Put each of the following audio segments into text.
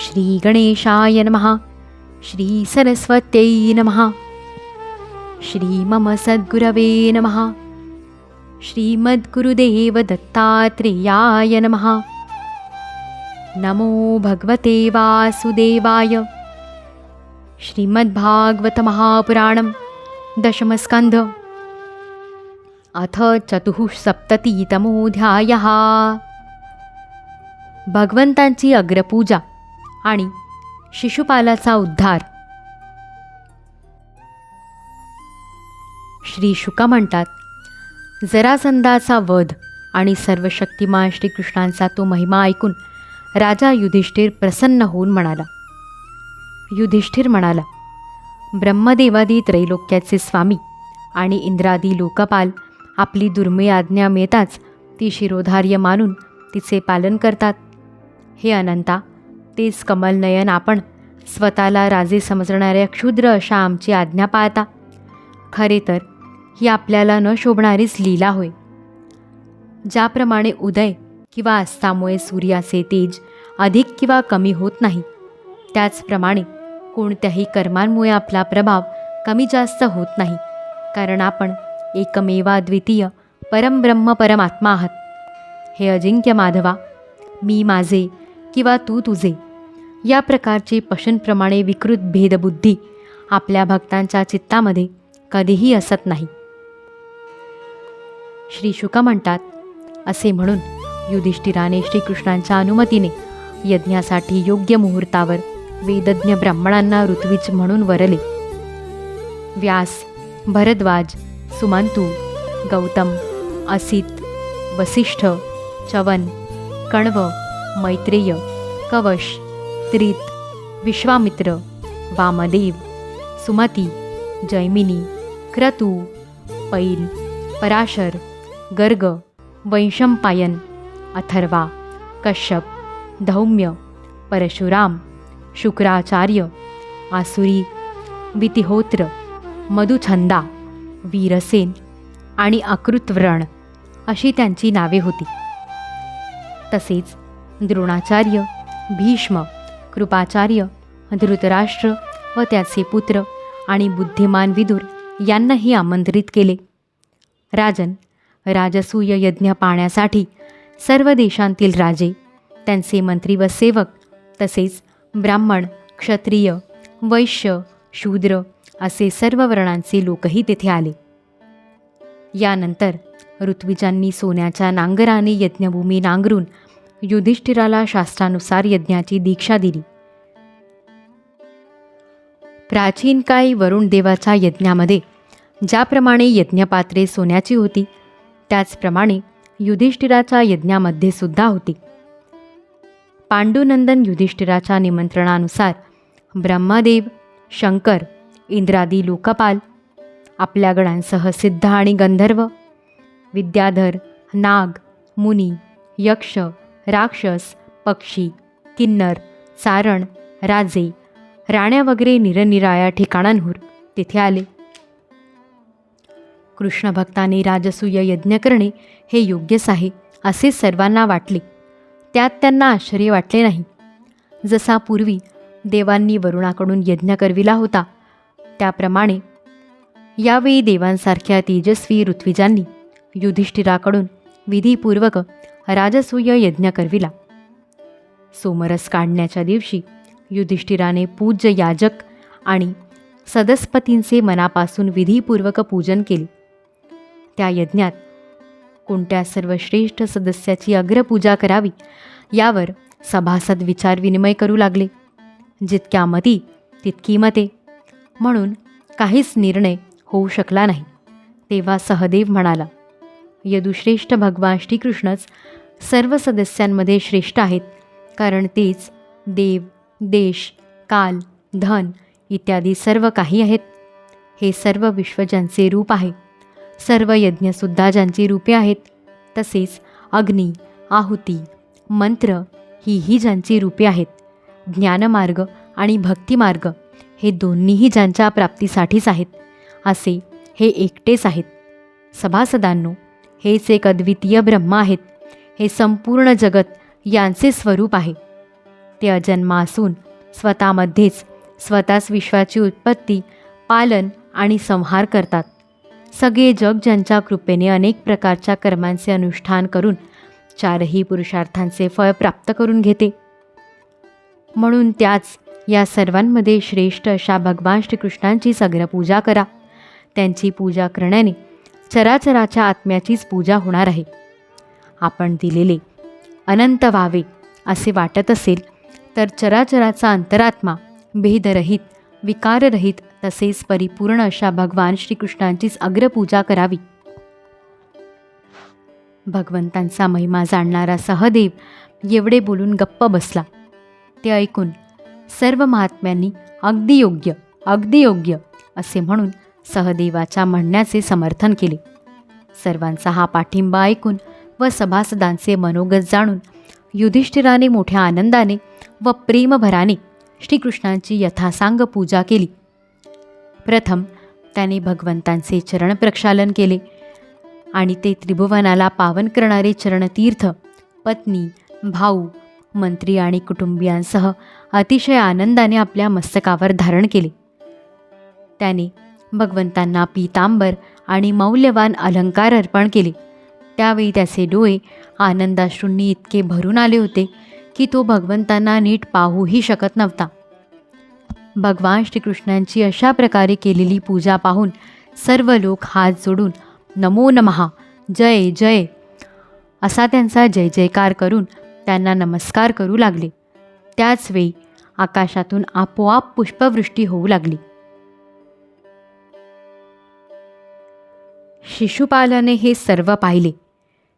श्रीगणेशाय नमः। श्रीसरस्वत्यै नमः। श्रीमम सद्गुरवे नमः। श्रीमद्गुरुदेवदत्तात्रेयाय नमः। नमो भगवते वासुदेवाय। श्रीमद्भागवतमहापुराणं दशमस्कन्ध। अथ चतुःसप्ततितमोऽध्यायः। भगवंतांची अग्रपूजा। आणि शिशुपालाचा उद्धार. श्री शुका म्हणतात जरासंधाचा वध आणि सर्व शक्तिमान श्रीकृष्णांचा तो महिमा ऐकून राजा युधिष्ठिर प्रसन्न होऊन म्हणाला. युधिष्ठिर म्हणाला ब्रह्मदेवादी त्रैलोक्याचे स्वामी आणि इंद्रादी लोकपाल आपली दुर्मिळ आज्ञा मिळताच ती शिरोधार्य मानून तिचे पालन करतात. हे अनंता तेच कमलनयन आपण स्वतःला राजे समजणाऱ्या क्षुद्र अशा आमची आज्ञा पाळता. खरे तर ही आपल्याला न शोभणारीच लीला होय. ज्याप्रमाणे उदय किंवा अस्तामुळे सूर्याचे तेज अधिक किंवा कमी होत नाही त्याचप्रमाणे कोणत्याही कर्मांमुळे आपला प्रभाव कमी जास्त होत नाही कारण आपण एकमेवा द्वितीय परमब्रह्म परमात्मा आहात. हे अजिंक्य माधवा मी माझे किंवा तू तुझे या प्रकारचे पशूंप्रमाणे विकृत भेदबुद्धी आपल्या भक्तांच्या चित्तामध्ये कधीही असत नाही. श्री शुक म्हणतात असे म्हणून युधिष्ठिराने श्रीकृष्णांच्या अनुमतीने यज्ञासाठी योग्य मुहूर्तावर वेदज्ञ ब्राह्मणांना ऋत्विज म्हणून वरले. व्यास भरद्वाज सुमंतू गौतम असित वसिष्ठ चवन कण्व मैत्रेय कवश त्रित विश्वामित्र वामदेव सुमती जैमिनी क्रतू पैल पराशर गर्ग वैशंपायन अथर्वा कश्यप धौम्य परशुराम शुक्राचार्य आसुरी वितिहोत्र मधुछंदा वीरसेन आणि अकृतव्रण अशी त्यांची नावे होती. तसेच द्रोणाचार्य भीष्म कृपाचार्य धृतराष्ट्र व त्याचे पुत्र आणि बुद्धिमान विदुर यांनाही आमंत्रित केले. राजन राजसूय यज्ञ पाहण्यासाठी सर्व देशांतील राजे त्यांचे मंत्री व सेवक तसेच ब्राह्मण क्षत्रिय वैश्य शूद्र असे सर्व वर्णांचे लोकही तेथे आले. यानंतर ऋत्विजांनी सोन्याच्या नांगराने यज्ञभूमी नांगरून युधिष्ठिराला शास्त्रानुसार यज्ञाची दीक्षा दिली. प्राचीन काळी वरुण देवाच्या यज्ञामध्ये ज्याप्रमाणे यज्ञपात्रे सोन्याची होती त्याचप्रमाणे युधिष्ठिराच्या यज्ञामध्ये सुद्धा होती. पांडुनंदन युधिष्ठिराच्या निमंत्रणानुसार ब्रह्मदेव शंकर इंद्रादी लोकपाल आपल्या गणांसह सिद्ध आणि गंधर्व विद्याधर नाग मुनी यक्ष राक्षस पक्षी किन्नर चारण राजे राण्या वगैरे निरनिराळ्या ठिकाणांहून तिथे आले. कृष्णभक्ताने राजसूय यज्ञ करणे हे योग्यच आहे असे सर्वांना वाटले. त्यात त्यांना आश्चर्य वाटले नाही. जसा पूर्वी देवांनी वरुणाकडून यज्ञ करविला होता त्याप्रमाणे यावेळी देवांसारख्या तेजस्वी ऋत्विजांनी युधिष्ठिराकडून विधीपूर्वक राजसूय यज्ञ करविला. सोमरस काढण्याच्या दिवशी युधिष्ठिराने पूज्य याजक आणि सदस्पतींचे मनापासून विधीपूर्वक पूजन केले. त्या यज्ञात कोणत्या सर्वश्रेष्ठ सदस्याची अग्रपूजा करावी यावर सभासद विचारविनिमय करू लागले. जितक्या मती तितकी मते. म्हणून काहीच निर्णय होऊ शकला नाही तेव्हा सहदेव म्हणाला यदुश्रेष्ठ भगवान श्रीकृष्णच सर्व सदस्यांमध्ये श्रेष्ठ आहेत. कारण तेच देव देश काल धन इत्यादी सर्व काही आहेत. हे सर्व विश्व ज्यांचे रूप आहे. सर्व यज्ञसुद्धा ज्यांची रूपे आहेत तसेच अग्नी आहुती मंत्र हीही ज्यांची रूपे आहेत. ज्ञानमार्ग आणि भक्तिमार्ग हे दोन्हीही ज्यांच्या प्राप्तीसाठीच आहेत. असे हे एकटेच आहेत. सभासदांनो हेच एक अद्वितीय ब्रह्म आहेत. हे संपूर्ण जगत यांचे स्वरूप आहे. ते अजन्मा असून स्वतःमध्येच स्वतःच विश्वाची उत्पत्ती पालन आणि संहार करतात. सगळे जग ज्यांच्या कृपेने अनेक प्रकारच्या कर्मांचे अनुष्ठान करून चारही पुरुषार्थांचे फळ प्राप्त करून घेते. म्हणून त्याच या सर्वांमध्ये श्रेष्ठ अशा भगवान श्रीकृष्णांची सग्र पूजा करा. त्यांची पूजा करण्याने चराचराच्या आत्म्याचीच पूजा होणार आहे. आपण दिलेले अनंत व्हावे असे वाटत असेल तर चराचराचा अंतरात्मा भेदरहित विकाररहित तसेच परिपूर्ण अशा भगवान श्रीकृष्णांचीच अग्रपूजा करावी. भगवंतांचा महिमा जाणणारा सहदेव एवढे बोलून गप्प बसला. ते ऐकून सर्व महात्म्यांनी अगदी योग्य अगदी योग्य असे म्हणून सहदेवाच्या म्हणण्याचे समर्थन केले. सर्वांचा हा पाठिंबा ऐकून व सभासदांचे मनोगत जाणून युधिष्ठिराने मोठ्या आनंदाने व प्रेमभराने श्रीकृष्णांची यथासांग पूजा केली. प्रथम त्याने भगवंतांचे चरण प्रक्षालन केले आणि ते त्रिभुवनाला पावन करणारे चरणतीर्थ पत्नी भाऊ मंत्री आणि कुटुंबियांसह अतिशय आनंदाने आपल्या मस्तकावर धारण केले. त्याने भगवंतांना पीतांबर आणि मौल्यवान अलंकार अर्पण केले. त्यावेळी त्याचे डोळे आनंदाश्रूंनी इतके भरून आले होते की तो भगवंतांना नीट पाहूही शकत नव्हता. भगवान श्रीकृष्णांची अशा प्रकारे केलेली पूजा पाहून सर्व लोक हात जोडून नमो नमहा जय जय असा त्यांचा जय जयकार करून त्यांना नमस्कार करू लागले. त्याचवेळी आकाशातून आपोआप पुष्पवृष्टी होऊ लागली. शिशुपालाने हे सर्व पाहिले.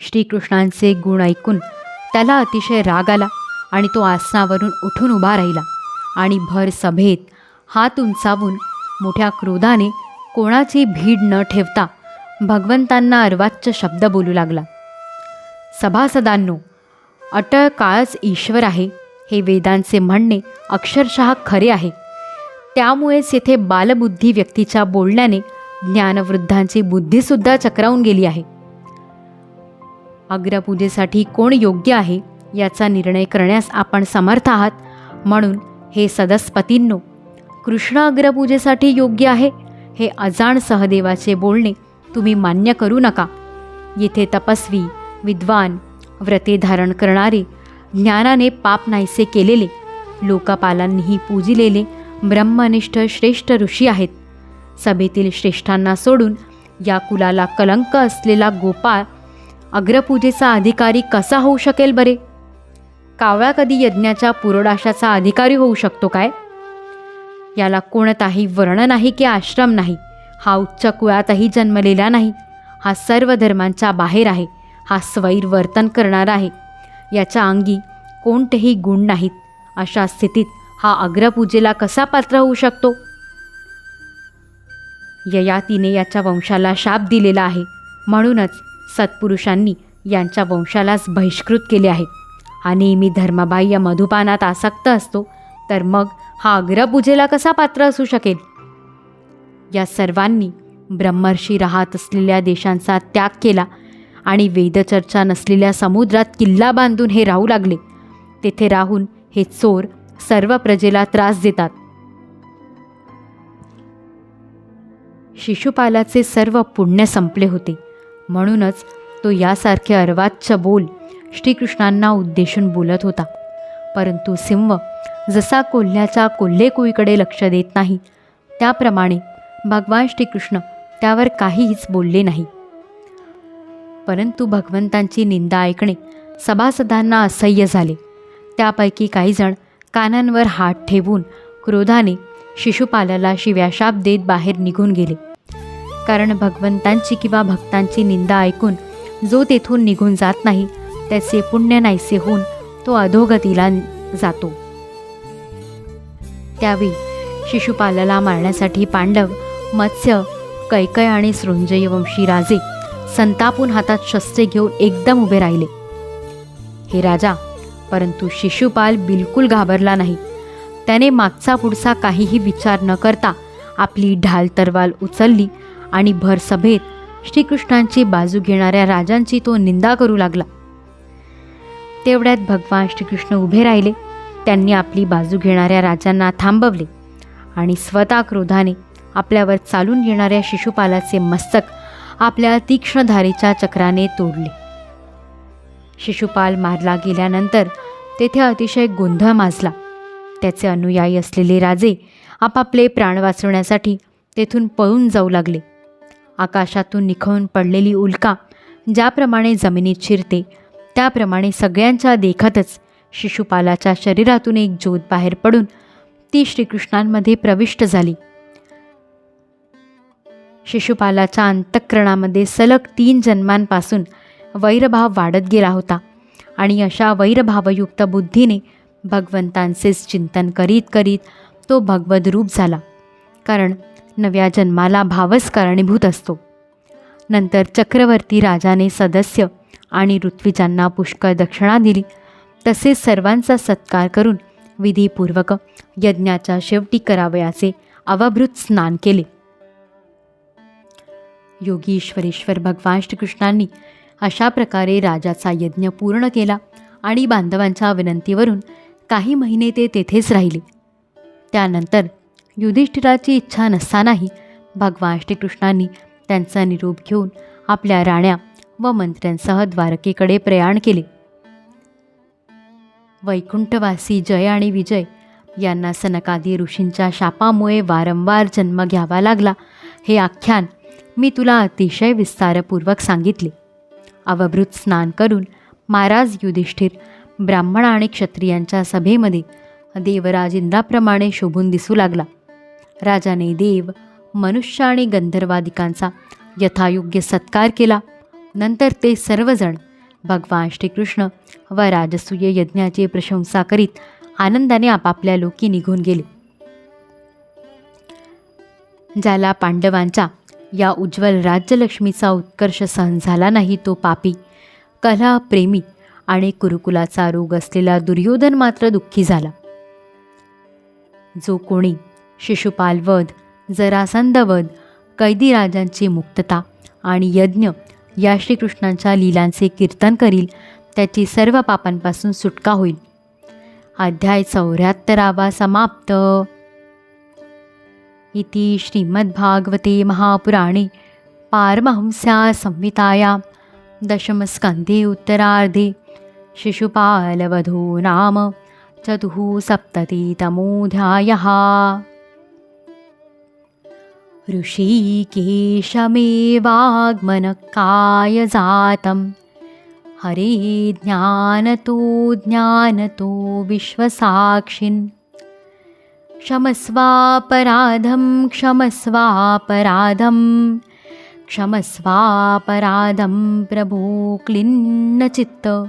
श्रीकृष्णांचे गुण ऐकून त्याला अतिशय राग आला आणि तो आसनावरून उठून उभा राहिला आणि भर सभेत हात उंचावून मोठ्या क्रोधाने कोणाची भीड न ठेवता भगवंतांना अर्वाच्य शब्द बोलू लागला. सभासदांनो अटळ काळच ईश्वर आहे हे वेदांचे म्हणणे अक्षरशः खरे आहे. त्यामुळेच येथे बालबुद्धी व्यक्तीच्या बोलण्याने ज्ञानवृद्धांची बुद्धीसुद्धा चक्रावून गेली आहे. अग्रपूजेसाठी कोण योग्य आहे याचा निर्णय करण्यास आपण समर्थ आहात. म्हणून हे सदस्पतींनो कृष्ण अग्रपूजेसाठी योग्य आहे हे अजाण सहदेवाचे बोलणे तुम्ही मान्य करू नका. येथे तपस्वी विद्वान व्रते धारण करणारे ज्ञानाने पाप नाहीसे केलेले लोकपालांनीही पूजिलेले ब्रह्मनिष्ठ श्रेष्ठ ऋषी आहेत. सभेतील श्रेष्ठांना सोडून या कुलाला कलंक असलेला गोपाळ अग्रपूजेचा अधिकारी कसा होऊ शकेल बरे? कावळा कधी यज्ञाच्या पुरोडाशाचा अधिकारी होऊ शकतो काय? याला कोणताही वर्ण नाही की आश्रम नाही हा उच्च कुळातही जन्मलेला नाही हा सर्व धर्मांच्या बाहेर आहे हा स्वैर वर्तन करणारा आहे याच्या अंगी कोणतेही गुण नाहीत अशा स्थितीत हा अग्रपूजेला कसा पात्र होऊ शकतो? ययातीने याच्या वंशाला शाप दिलेला आहे. म्हणूनच सत्पुरुषांनी यांच्या वंशालाच बहिष्कृत केले आहे. हा नेहमी धर्मबाह्य मधुपानात आसक्त असतो. तर मग हा अग्रपूजेला कसा पात्र असू शकेल? या सर्वांनी ब्रह्मर्षी राहत असलेल्या देशांचा त्याग केला आणि वेदचर्चा नसलेल्या समुद्रात किल्ला बांधून हे राहू लागले. तेथे राहून हे चोर सर्व प्रजेला त्रास देतात. शिशुपालाचे सर्व पुण्य संपले होते. म्हणूनच तो यासारखे अर्वाच्य बोल श्रीकृष्णांना उद्देशून बोलत होता. परंतु सिंह जसा कोल्ह्याच्या कोल्हेकुईकडे लक्ष देत नाही त्याप्रमाणे भगवान श्रीकृष्ण त्यावर काहीच बोलले नाही. परंतु भगवंतांची निंदा ऐकणे सभासदांना असह्य झाले. त्यापैकी काहीजण कानांवर हात ठेवून क्रोधाने शिशुपालाला शिव्याशाप देत बाहेर निघून गेले. कारण भगवंतांची किंवा भक्तांची निंदा ऐकून जो तेथून निघून जात नाही त्याचे पुण्य नाहीसे होऊन तो अधोगतीला जातो. त्यावेळी शिशुपालाला मारण्यासाठी पांडव मत्स्य कैकय आणि सृंजय वंशी राजे संतापून हातात शस्त्रे घेऊन एकदम उभे राहिले. हे राजा परंतु शिशुपाल बिलकुल घाबरला नाही. त्याने मागचा पुढचा काहीही विचार न करता आपली ढाल तरवाल उचलली आणि भर सभेत श्रीकृष्णांची बाजू घेणाऱ्या राजांची तो निंदा करू लागला. तेवढ्यात भगवान श्रीकृष्ण उभे राहिले. त्यांनी आपली बाजू घेणाऱ्या राजांना थांबवले आणि स्वतः क्रोधाने आपल्यावर चालून येणाऱ्या शिशुपालाचे मस्तक आपल्या तीक्ष्णधारेच्या चक्राने तोडले. शिशुपाल मारला गेल्यानंतर तेथे अतिशय गोंधळ माजला. त्याचे अनुयायी असलेले राजे आपापले प्राण वाचवण्यासाठी तेथून पळून जाऊ लागले. आकाशातून निखळून पडलेली उल्का ज्याप्रमाणे जमिनीत शिरते त्याप्रमाणे सगळ्यांच्या देखतच शिशुपालाच्या शरीरातून एक ज्योत बाहेर पडून ती श्रीकृष्णांमध्ये प्रविष्ट झाली. शिशुपालाच्या अंतःकरणामध्ये सलग तीन जन्मांपासून वैरभाव वाढत गेला होता आणि अशा वैरभावयुक्त बुद्धीने भगवंतांचेच चिंतन करीत करीत तो भगवद रूप झाला. कारण नव्या जन्माला भावच कारणीभूत असतो. नंतर चक्रवर्ती राजाने सदस्य आणि ऋत्विजांना पुष्कळ दक्षिणा दिली. तसेच सर्वांचा सत्कार करून विधीपूर्वक यज्ञाच्या शेवटी करावयाचे अवभृत स्नान केले. योगीश्वरेश्वर भगवान श्रीकृष्णांनी अशा प्रकारे राजाचा यज्ञ पूर्ण केला आणि बांधवांच्या विनंतीवरून काही महिने ते तेथेच राहिले. त्यानंतर युधिष्ठिराची इच्छा नसतानाही भगवान श्रीकृष्णांनी त्यांचा निरोप घेऊन आपल्या राण्या व मंत्र्यांसह द्वारकेकडे प्रयाण केले. वैकुंठवासी जय आणि विजय यांना सनकादी ऋषींच्या शापामुळे वारंवार जन्म घ्यावा लागला हे आख्यान मी तुला अतिशय विस्तारपूर्वक सांगितले. अवभृत स्नान करून महाराज युधिष्ठिर ब्राह्मण आणि क्षत्रियांच्या सभेमध्ये देवराज इंद्राप्रमाणे शोभून दिसू लागला. राजाने देव मनुष्य आणि गंधर्वादिकांचा यथायोग्य सत्कार केला. नंतर ते सर्वजण भगवान श्रीकृष्ण व राजसूय यज्ञाची प्रशंसा करीत आनंदाने आपापल्या लोकी निघून गेले. ज्याला पांडवांच्या या उज्ज्वल राज्यलक्ष्मीचा उत्कर्ष सहन झाला नाही तो पापी कला प्रेमी आणि कुरुकुलाचा रोग असलेला दुर्योधन मात्र दुःखी झाला. जो कोणी शिशुपाल जरासंधवध कैदीराजांची मुक्तता आणि यज्ञ या श्रीकृष्णांच्या लीलांचे कीर्तन करील त्याची सर्व पापांपासून सुटका होईल. अध्याय चौऱ्याहत्तरावा समाप्त. इति श्रीमद्भागवते महापुराणे पारमहंस्या संहितायां दशमस्कन्धे उत्तरार्धे शिशुपालवधो नाम चतुःसप्ततितमोऽध्यायः ऋषिकेशमेवाग्मनकायजातं हरे ज्ञानतो ज्ञानतो विश्वसाक्षिन्। क्षमस्वापराधं क्षमस्वापराधं। क्षमस्वापराधं प्रभो क्लिन्नचित्त।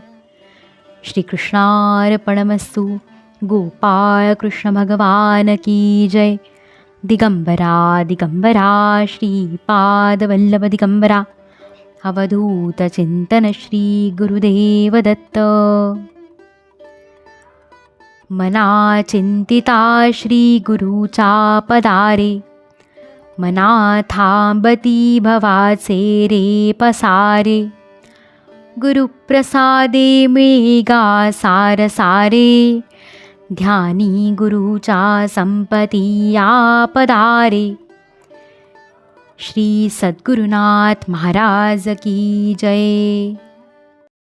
श्रीकृष्णार्पणमस्तु। गोपाळ कृष्ण भगवान की जय दिगम्बरा दिगम्बरा श्रीपादवल्लभदिगम्बरा। अवधूतचिन्तनश्रीगुरुदेवदत्त मना चिन्तिता श्रीगुरुचापदारे मनाथाम्बती भवासेरे पसारे। गुरुप्रसादे मे गा सारसारे। ध्यानी गुरुचा संपती या पदारे श्री सद्गुरुनाथ महाराज की जय.